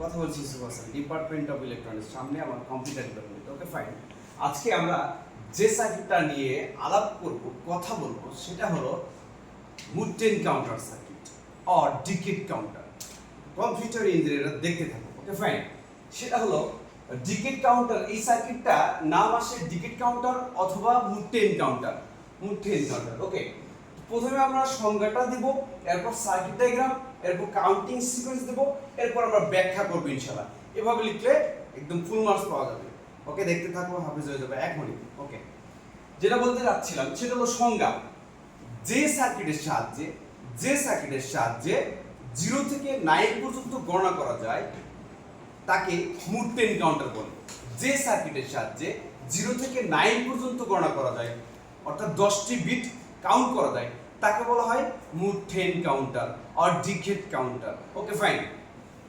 কথা বলছি সুভাষন department of electronics সামনে আমার কম্পিউটার ডিপার্টমেন্ট ওকে ফাইন আজকে আমরা যে সার্কিটটা নিয়ে আলাপ করব, কথা বলব, সেটা হলো mod ten counter circuit or decade counter computer ইঞ্জিনিয়াররা দেখতে থাকো ওকে ফাইন সেটা হলো ডিকিট কাউন্টার এই সার্কিটটা নাম আসে ডিকিট কাউন্টার অথবা মুটেন কাউন্টার মুটেন কাউন্টার ওকে প্রথমে আমরা সংজ্ঞাটা দিব, এরপর সার্কিট ডায়াগ্রাম এরপর কাউন্টিং সিকোয়েন্স দেব, এরপর আমরা ব্যাখ্যা করব ইনশাআল্লাহ। এভাবে লিখলে একদম ফুল মার্কস পাওয়া যাবে। ওকে দেখতে থাকো, হাফেজ হয়ে যাবে এক মিনিট ওকে যেটা বলতে যাচ্ছিলাম সেটা হলো সংজ্ঞা। যে সার্কিটের সাহায্যে, যে সার্কিটের সাহায্যে জিরো থেকে নাইন পর্যন্ত গণনা করা যায়, তাকে মুড টেন কাউন্টার বলে। যে সার্কিটের সাহায্যে জিরো থেকে নাইন পর্যন্ত গণনা করা যায়, অর্থাৎ দশটি বিট কাউন্ট করা যায় তাকে বলা হয় mod ten counter or decade counter okay fine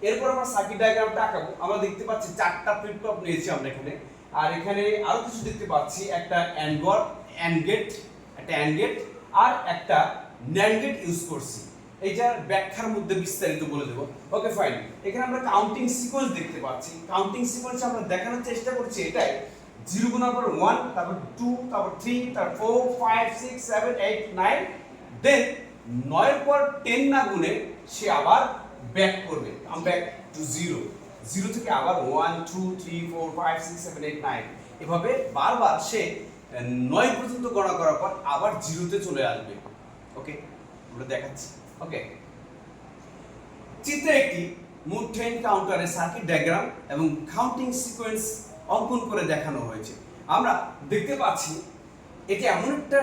এরপর আমরা সার্কিট ডায়াগ্রামটা আঁকাবো। আমরা দেখতে পাচ্ছি চারটা ফ্লিপ ফ্লপ নিয়েছি আমরা এখানে। আর এখানে আরও কিছু দেখতে পাচ্ছি। একটা অ্যান্ডগর অ্যান্ড গেট একটা অ্যান্ড গেট আর একটা ন্যান্ড গেট ইউজ করছি। এইটার ব্যাখ্যার মধ্যে বিস্তারিত বলে দেবো। ওকে ফাইন এখানে আমরা কাউন্টিং সিকোয়েন্স দেখতে পাচ্ছি। কাউন্টিং সিকোয়েন্স আমরা দেখানোর চেষ্টা করছি এটাই। জিরো গুণার পর ওয়ান তারপর টু তারপর থ্রি তারপর four five six seven eight nine then নয়ের পর টেন না গুনে সে আবার ব্যাক করবে। ব্যাক টু জিরো জিরো থেকে আবার one two three four five six seven eight nine এভাবে বারবার সে নয় পর্যন্ত গণনা করার পর আবার জিরোতে চলে আসবে। ওকে আমরা দেখাচ্ছি। ওকে চিত্রে একটি মুড ট্রেন কাউন্টারের সার্কিট ডায়াগ্রাম এবং কাউন্টিং সিকোয়েন্স অঙ্কন করে দেখানো হয়েছে। আমরা দেখতে পাচ্ছি এটি এমন একটা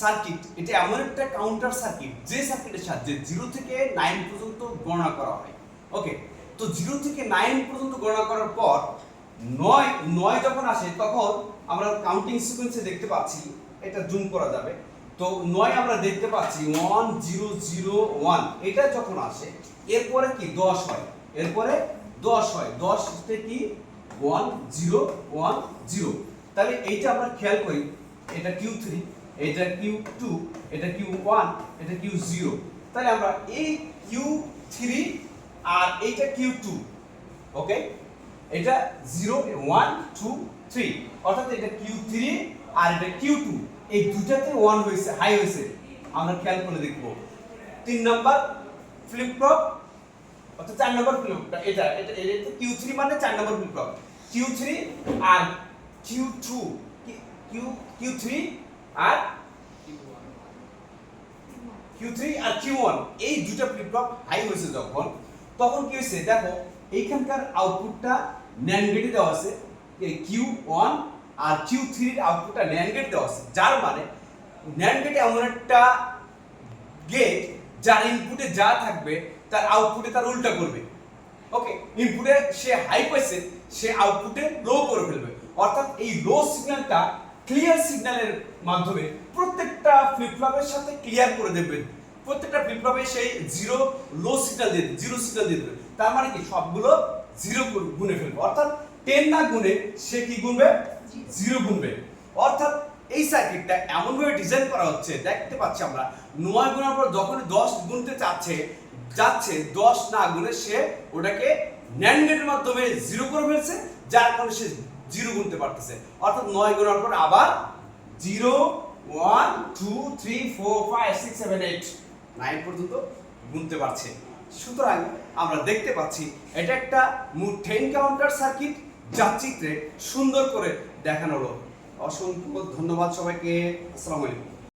সার্কিট এটা এমন একটা কাউন্টার সার্কিট যে সার্কিটের সাহায্যে জিরো থেকে নাইন পর্যন্ত গণনা করা হয়। ওকে তো জিরো থেকে নাইন পর্যন্ত গণনা করার পর নয় নয় যখন আসে, তখন আমরা কাউন্টিং সিকোয়েন্সে দেখতে পাচ্ছি, এটা জুম করা যাবে। তো নয় আমরা দেখতে পাচ্ছি ওয়ান জিরো জিরো ওয়ান এটা যখন আসে, এরপরে কি দশ হয়? এরপরে দশ হয়। দশ থেকে কি? ওয়ান জিরো ওয়ান জিরো তাহলে এইটা আমরা খেয়াল করি এটা কিউ থ্রি এটা কিউ টু এটা কিউ ওয়ান এটা কিউ জিরো তাহলে আমরা এই কিউ থ্রি আর এইটা কিউ টু ওকে এটা জিরো ওয়ান টু থ্রি অর্থাৎ এটা কিউ থ্রি আর এটা কিউ টু এই দুটাতে ওয়ান হয়েছে হাই হয়েছে। আমরা খেয়াল করে দেখব। তিন নাম্বার ফ্লিপ অর্থাৎ চার নম্বর ফ্লিপ এটা এটা কিউ থ্রি মানে চার নম্বর ফ্লপ কিউ থ্রি আর Q two Q Q three আর কিউ আর এই দুটা হয়েছে যখন, তখন কি হয়েছে? দেখো, এইখানকার আউটপুটটা দেওয়া আছে আর আউটপুটটা দেওয়া আছে। যার মানে এমন একটা গেট যার ইনপুটে যা থাকবে, তার আউটপুটে তার উল্টা করবে। ওকে ইনপুটে সে হাই পাইছে, সে আউটপুটে লো করে ফেলবে। অর্থাৎ এই লো সিগন্যালটা ক্লিয়ার সিগন্যালের মাধ্যমে প্রত্যেকটা ফ্লিপ ফ্লপের সাথে ক্লিয়ার করে দেবে প্রত্যেকটা ফ্লিপ ফ্লপে সেই জিরো লো সিগন্যাল দিয়ে জিরো সিগন্যাল দিয়ে দেবে তার মানে কি? সবগুলো জিরো গুনে ফেলবে। অর্থাৎ টেন না গুনে সে কি গুনবে? জিরো গুনবে। অর্থাৎ এই সার্কিটটা এমনভাবে ডিজাইন করা হচ্ছে, দেখতে পাচ্ছি আমরা নয় গুণার পর যখন দশ গুনতে চাচ্ছে, যাচ্ছে, দশ না গুনে সে ওটাকে ন্যান্ড গেটের মাধ্যমে জিরো করে ফেলছে, যার কারণে সে জিরো গুনতে পারতেছে। অর্থাৎ নয় গুণার পর আবার zero, one, two, three, four, five, six, seven, eight, nine পর্যন্ত গুনতে পারছে। সুতরাং আমরা দেখতে পাচ্ছি, এটা একটা টেন কাউন্টার সার্কিট যা চিত্রে সুন্দর করে দেখানো হলো। অসংখ্য ধন্যবাদ সবাইকে। আসসালামু আলাইকুম।